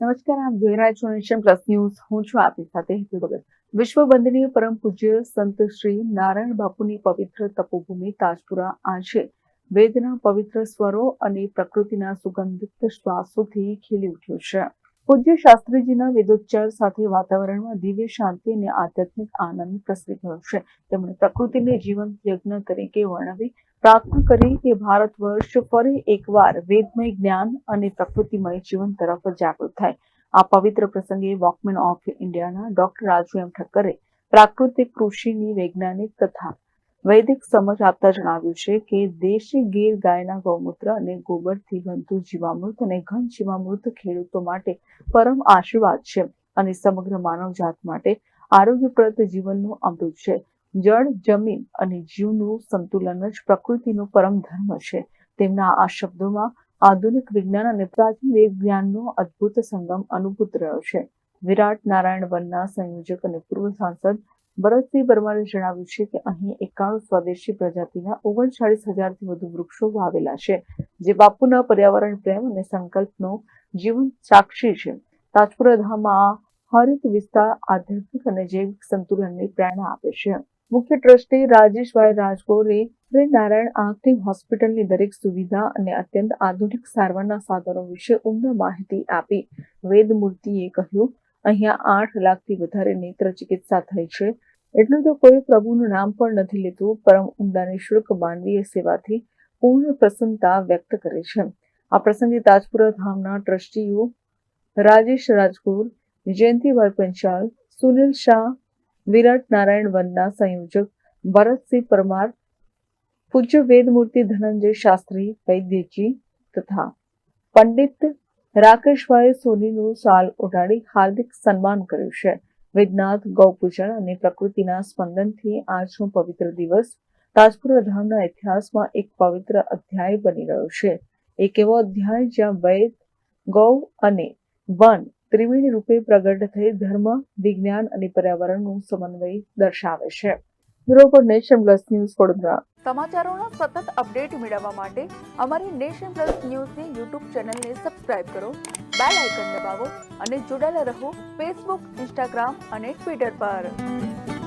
નમસ્કાર, આપ જોઈ રહ્યા છો નેશન પ્લસ ન્યૂઝ. હું છું આપની સાથે હેતુ ભગત. વિશ્વ વંદનીય પરમ પૂજ્ય સંત શ્રી નારાયણ બાપુની પવિત્ર તપોભૂમિ તાજપુરા આજે વેદના પવિત્ર સ્વરો અને પ્રકૃતિના સુગંધિત શ્વાસોથી ખીલી ઉઠ્યું છે. પૂજ્ય શાસ્ત્રીજીના વેદોચ્ચાર સાથે વાતાવરણમાં દિવ્ય શાંતિ અને આધ્યાત્મિક આનંદ પ્રસરી ગયો છે. તેમણે પ્રકૃતિને જીવંત યજ્ઞ તરીકે વર્ણવી પ્રાર્થના કરી કે ભારત વર્ષ ફરી એકવાર વેદમય જ્ઞાન અને પ્રકૃતિમય જીવન તરફ જાગૃત થાય. આ પવિત્ર પ્રસંગે વોકમેન ઓફ ઇન્ડિયાના ડોક્ટર રાજુ એમ ઠક્કરે પ્રાકૃતિક કૃષિની વૈજ્ઞાનિક તથા વૈદિક સમજ આપતા જણાવ્યું છે કે દેશી ગીર ગાયના ગૌમૂત્ર અને ગોબરથી બનતું જીવામૃત અને ઘન જીવામૃત ખેડૂતો માટે પરમ આશીર્વાદ છે અને સમગ્ર માનવજાત માટે આરોગ્યપ્રદ જીવનનું અમૃત છે. જળ, જમીન અને જીવનું સંતુલન જ પ્રકૃતિનો પરમ ધર્મ છે. તેમના આ શબ્દોમાં આધુનિક વિજ્ઞાન અને પ્રાચીન વિજ્ઞાનનો અદ્ભુત સંગમ અનુભૂત રહ્યો છે. વિરાટ નારાયણ વનના સંયોજક અને પૂર્વ સાંસદ ભરતસિંહ પરમારે જણાવ્યું છે કે અહીં એકાણું સ્વદેશી પ્રજાતિના ઓગણચાળીસ હજારથી વધુ વૃક્ષો વાવેલા છે, જે બાપુના પર્યાવરણ પ્રેમ અને સંકલ્પનો જીવન સાક્ષી છે. તાજપુરા ધામમાં હરિત વિસ્તાર આધ્યાત્મિક અને જૈવિક સંતુલનની પ્રેરણા આપે છે. મુખ્ય ટ્રસ્ટી રાજેશભાઈ રાજગોરે નારાયણ આંખની હોસ્પિટલની દરેક સુવિધા અને અત્યંત આધુનિક સારવારના સાધનો વિશે ઉમદા માહિતી આપી. વેદમૂર્તિએ કહ્યું, અહીંયા આઠ લાખથી વધારે નેત્ર ચિકિત્સા થઈ છે. એટલું તો કોઈ પ્રભુનું નામ પણ નથી લેતું, પરમ ઉમદા નિઃશુલ્ક માનવીય સેવાથી પૂર્ણ પ્રસન્નતા વ્યક્ત કરે છે. આ પ્રસંગે તાજપુરા ધામના ટ્રસ્ટીઓ રાજેશ રાજગોર જયંતિભાઈ પંચાલ સુનિલ શાહ વિરાટ નારાયણ વનના સંયોજક ભરતસિંહ પરમાર, પૂજ્ય વેદમૂર્તિ ધનંજય શાસ્ત્રી, વૈદ્યજી તથા પંડિત રાકેશભાઈ સોનીનું સાલ ઉડાડી હાર્દિક સન્માન કર્યું છે. વેદનાથ, ગૌપૂજન અને પ્રકૃતિના સ્પંદનથી આજનો પવિત્ર દિવસ તાજપુરા ધામના ઇતિહાસમાં એક પવિત્ર અધ્યાય બની રહ્યો છે. એક એવો અધ્યાય જ્યાં વૈદ, ગૌ અને વન ત્રિવેણી રૂપે પ્રગટ થઈ ધર્મ, વિજ્ઞાન અને પર્યાવરણનું સમન્વય દર્શાવે છે. Bureau nation plus news Vadodara. સમાચારોના સતત અપડેટ મેળવવા માટે અમારી નેશન પ્લસ ન્યૂઝની યુટ્યુબ ચેનલને સબસ્ક્રાઇબ કરો, બેલ આઇકન દબાવો અને જોડાયેલા રહો ફેસબુક, ઇન્સ્ટાગ્રામ અને ટ્વિટર પર.